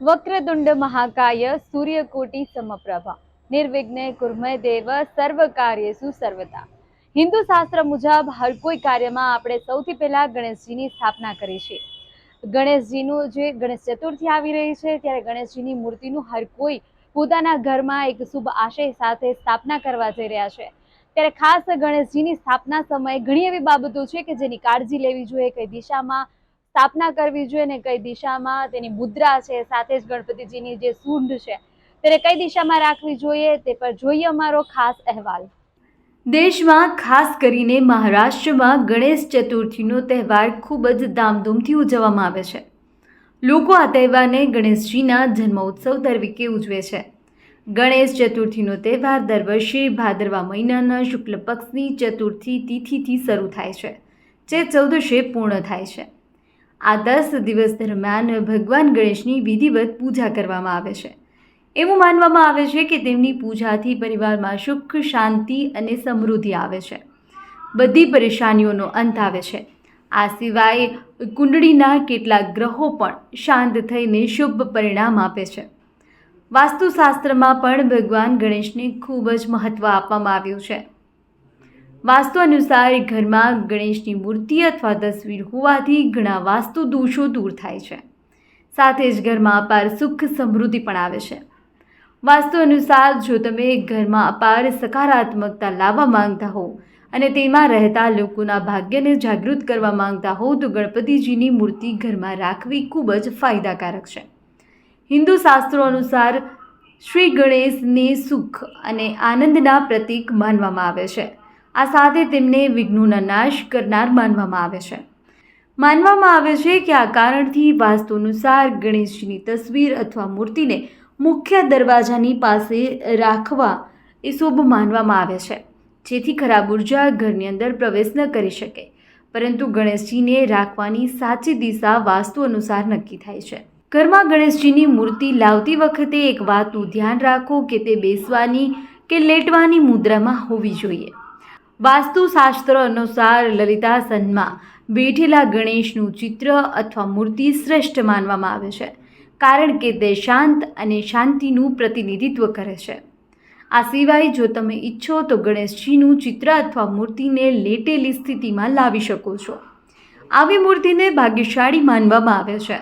વક્રતુંડ મહાકાય સૂર્યકોટી સમપ્રભા નિર્વિઘ્ને કુર્મય દેવ સર્વ કાર્યેષુ સર્વતા હિન્દુ શાસ્ત્ર મુજબ હર કોઈ કાર્યમાં આપણે સૌથી પહેલા ગણેશજીની સ્થાપના કરી છે। ગણેશજીનું જે ગણેશ ચતુર્થી આવી રહી છે, ત્યારે ગણેશજીની મૂર્તિનું હર કોઈ પોતાના ઘરમાં એક શુભ આશય સાથે સ્થાપના કરવા જઈ રહ્યા છે। ત્યારે ખાસ ગણેશજીની સ્થાપના સમયે ઘણી એવી બાબતો છે કે જેની કાળજી લેવી જોઈએ, કઈ દિશામાં સ્થાપના કરવી જોઈએ ને કઈ દિશામાં તેની મુદ્રા છે, સાથે જ ગણપતિજીની જે સૂંઢ છે, તેને કઈ દિશામાં રાખવી જોઈએ તે પર જોઈએ અમારો ખાસ અહેવાલ. દેશમાં ખાસ કરીને મહારાષ્ટ્રમાં ગણેશ ચતુર્થીનો તહેવાર ખૂબ જ ધામધૂમથી ઉજવવામાં આવે છે. લોકો આ તહેવારને ગણેશજીના જન્મોત્સવ તરીકે ઉજવે છે. ગણેશ ચતુર્થીનો તહેવાર દર વર્ષે ભાદરવા મહિનાના શુક્લ પક્ષની ચતુર્થી તિથિથી શરૂ થાય છે, જે ચૌદશે પૂર્ણ થાય છે. આ દસ દિવસ દરમિયાન ભગવાન ગણેશની વિધિવત પૂજા કરવામાં આવે છે. એવું માનવામાં આવે છે કે તેમની પૂજાથી પરિવારમાં સુખ, શાંતિ અને સમૃદ્ધિ આવે છે. બધી પરેશાનીઓનો અંત આવે છે. આ સિવાય કુંડળીના કેટલાક ગ્રહો પણ શાંત થઈને શુભ પરિણામ આપે છે. વાસ્તુશાસ્ત્રમાં પણ ભગવાન ગણેશને ખૂબ જ મહત્ત્વ આપવામાં આવ્યું છે. વાસ્તુ અનુસાર ઘરમાં ગણેશની મૂર્તિ અથવા તસવીર હોવાથી ઘણા વાસ્તુ દોષો દૂર થાય છે. સાથે જ ઘરમાં અપાર સુખ સમૃદ્ધિ પણ આવે છે. વાસ્તુ અનુસાર જો તમે ઘરમાં અપાર સકારાત્મકતા લાવવા માંગતા હો અને તેમાં રહેતા લોકોના ભાગ્યને જાગૃત કરવા માંગતા હો તો ગણપતિજીની મૂર્તિ ઘરમાં રાખવી ખૂબ જ ફાયદાકારક છે. હિન્દુ શાસ્ત્રો અનુસાર શ્રી ગણેશને સુખ અને આનંદના પ્રતીક માનવામાં આવે છે. આ સાથે તેમને વિઘ્નોના નાશ કરનાર માનવામાં આવે છે. માનવામાં આવે છે કે આ કારણથી વાસ્તુ અનુસાર ગણેશજીની તસવીર અથવા મૂર્તિને મુખ્ય દરવાજાની પાસે રાખવા એ શુભ માનવામાં આવે છે. જેથી ખરાબ ઊર્જા ઘરની અંદર પ્રવેશ ન કરી શકે. પરંતુ ગણેશજીને રાખવાની સાચી દિશા વાસ્તુ અનુસાર નક્કી થાય છે. ઘરમાં ગણેશજીની મૂર્તિ લાવતી વખતે એક વાતનું ધ્યાન રાખો કે તે બેસવાની કે લેટવાની મુદ્રામાં હોવી જોઈએ. વાસ્તુશાસ્ત્ર અનુસાર લલિતાસનમાં બેઠેલા ગણેશનું ચિત્ર અથવા મૂર્તિ શ્રેષ્ઠ માનવામાં આવે છે, કારણ કે તે શાંત અને શાંતિનું પ્રતિનિધિત્વ કરે છે. આ સિવાય જો તમે ઈચ્છો તો ગણેશજીનું ચિત્ર અથવા મૂર્તિને લેટેલી સ્થિતિમાં લાવી શકો છો. આવી મૂર્તિને ભાગ્યશાળી માનવામાં આવે છે.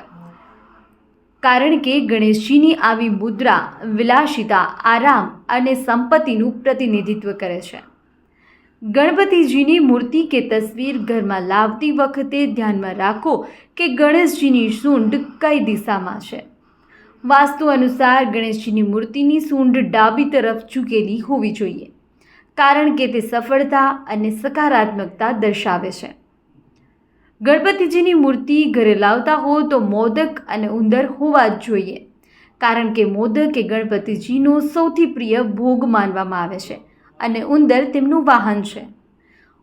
કારણ કે ગણેશજીની આવી મુદ્રા વિલાસિતા, આરામ અને સંપત્તિનું પ્રતિનિધિત્વ કરે છે. ગણપતિજીની મૂર્તિ કે તસવીર ઘરમાં લાવતી વખતે ધ્યાનમાં રાખો કે ગણેશજીની સૂંઢ કઈ દિશામાં છે. વાસ્તુ અનુસાર ગણેશજીની મૂર્તિની સૂંઢ ડાબી તરફ ઝૂકેલી હોવી જોઈએ, કારણ કે તે સફળતા અને સકારાત્મકતા દર્શાવે છે. ગણપતિજીની મૂર્તિ ઘરે લાવતા હો તો મોદક અને ઉંદર હોવા જ જોઈએ, કારણ કે મોદક એ ગણપતિજીનો સૌથી પ્રિય ભોગ માનવામાં આવે છે અને ઉંદર તેમનું વાહન છે.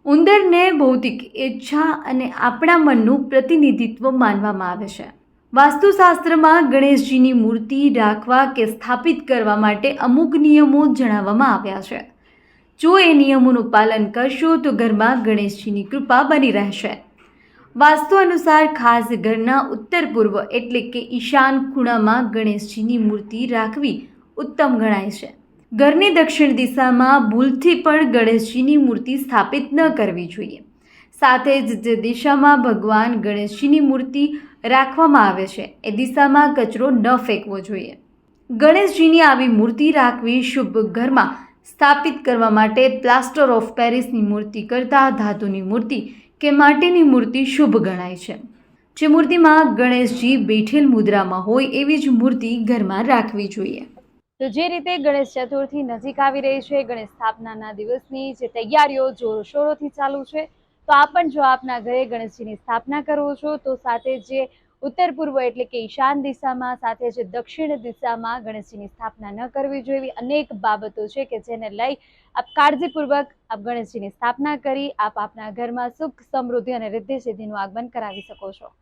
ઉંદરને ભૌતિક ઈચ્છા અને આપણા મનનું પ્રતિનિધિત્વ માનવામાં આવે છે. વાસ્તુશાસ્ત્રમાં ગણેશજીની મૂર્તિ રાખવા કે સ્થાપિત કરવા માટે અમુક નિયમો જણાવવામાં આવ્યા છે. જો એ નિયમોનું પાલન કરશો તો ઘરમાં ગણેશજીની કૃપા બની રહેશે. વાસ્તુ અનુસાર ખાસ ઘરના ઉત્તર પૂર્વ એટલે કે ઈશાન ખૂણામાં ગણેશજીની મૂર્તિ રાખવી ઉત્તમ ગણાય છે. ઘરની દક્ષિણ દિશામાં ભૂલથી પણ ગણેશજીની મૂર્તિ સ્થાપિત ન કરવી જોઈએ. સાથે જ જે દિશામાં ભગવાન ગણેશજીની મૂર્તિ રાખવામાં આવે છે, એ દિશામાં કચરો ન ફેંકવો જોઈએ. ગણેશજીની આવી મૂર્તિ રાખવી શુભ ઘરમાં સ્થાપિત કરવા માટે પ્લાસ્ટર ઓફ પેરિસની મૂર્તિ કરતાં ધાતુની મૂર્તિ કે માટીની મૂર્તિ શુભ ગણાય છે. જે મૂર્તિમાં ગણેશજી બેઠેલ મુદ્રામાં હોય એવી જ મૂર્તિ ઘરમાં રાખવી જોઈએ. તો જે રીતે ગણેશ ચતુર્થી નજીક આવી રહી છે, ગણેશ સ્થાપનાના દિવસની જે તૈયારીઓ જોરશોરોથી ચાલુ છે, તો આપ પણ જો આપના ઘરે ગણેશજીની સ્થાપના કરો છો, તો સાથે જે ઉત્તર પૂર્વ એટલે કે ઈશાન દિશામાં, સાથે જે દક્ષિણ દિશામાં ગણેશજીની સ્થાપના ન કરવી જોઈએ અનેક બાબતો છે કે જેને લઈ આપ કાળજીપૂર્વક આપ ગણેશજીની સ્થાપના કરી, આપ આપના ઘરમાં સુખ સમૃદ્ધિ અને રિદ્ધિ સિદ્ધિનું આગમન કરાવી શકો છો.